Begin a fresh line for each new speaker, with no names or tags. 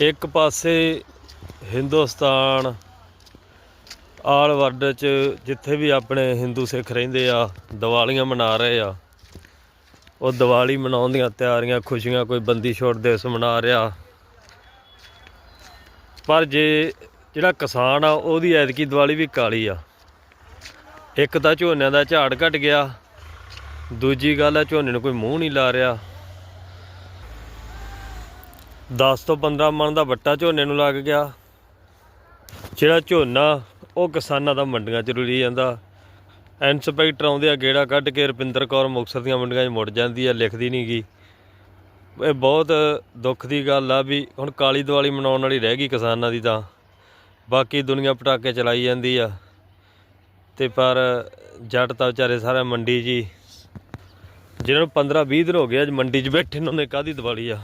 ਇੱਕ ਪਾਸੇ Hindustan, all world ਚ ਜਿੱਥੇ ਵੀ ਆਪਣੇ ਹਿੰਦੂ ਸਿੱਖ ਰਹਿੰਦੇ ਆ, ਦੀਵਾਲੀਆਂ ਮਨਾ ਰਹੇ ਆ। ਉਹ ਦੀਵਾਲੀ ਮਨਾਉਣ ਦੀਆਂ ਤਿਆਰੀਆਂ, ਖੁਸ਼ੀਆਂ ਕੋਈ ਬੰਦੀ ਛੋੜ ਦਿਵਸ ਮਨਾ ਰਿਹਾ। ਪਰ ਜੇ ਜਿਹੜਾ ਕਿਸਾਨ ਆ, ਉਹਦੀ ਐਤਕੀ ਦੀਵਾਲੀ ਵੀ ਕਾਲੀ ਆ। ਇੱਕ ਤਾਂ ਝੋਨਿਆਂ ਦਾ ਝਾੜ ਘਟ ਗਿਆ, ਦੂਜੀ ਗੱਲ ਆ ਝੋਨੇ ਨੂੰ ਕੋਈ ਮੂੰਹ ਨਹੀਂ ਲਾ ਰਿਹਾ। 10 ਤੋਂ 15 ਮਣ ਦਾ ਵੱਟਾ ਝੋਨੇ ਨੂੰ ਲੱਗ ਗਿਆ। ਜਿਹੜਾ ਝੋਨਾ, ਉਹ ਕਿਸਾਨਾਂ ਦਾ ਮੰਡੀਆਂ 'ਚ ਰੁਲੀ ਜਾਂਦਾ। ਇੰਸਪੈਕਟਰ ਆਉਂਦੇ ਆ ਗੇੜਾ ਕੱਢ ਕੇ ਰੁਪਿੰਦਰ ਕੌਰ ਮੁਕਤਸਰ ਦੀਆਂ ਮੰਡੀਆਂ 'ਚ ਮੁੜ ਜਾਂਦੀ ਆ, ਲਿਖਦੀ ਨਹੀਂ ਗੀ। ਇਹ ਬਹੁਤ ਦੁੱਖ ਦੀ ਗੱਲ ਆ ਵੀ ਹੁਣ ਕਾਲੀ ਦੀਵਾਲੀ ਮਨਾਉਣ ਵਾਲੀ ਰਹਿ ਗਈ ਕਿਸਾਨਾਂ ਦੀ ਤਾਂ। ਬਾਕੀ ਦੁਨੀਆ ਪਟਾਕੇ ਚਲਾਈ ਜਾਂਦੀ ਆ। ਤੇ ਪਰ ਜੱਟ ਤਾਂ ਵਿਚਾਰੇ ਸਾਰੇ ਮੰਡੀ ਜੀ ਜਿਹਨਾਂ ਨੂੰ 15 20 ਦਿਨ ਹੋ ਗਏ, ਅੱਜ ਮੰਡੀ 'ਚ ਬੈਠੇ ਉਹਨਾਂ ਨੇ, ਉਹਨੇ ਕਾਦੀ ਦੀਵਾਲੀ ਆ?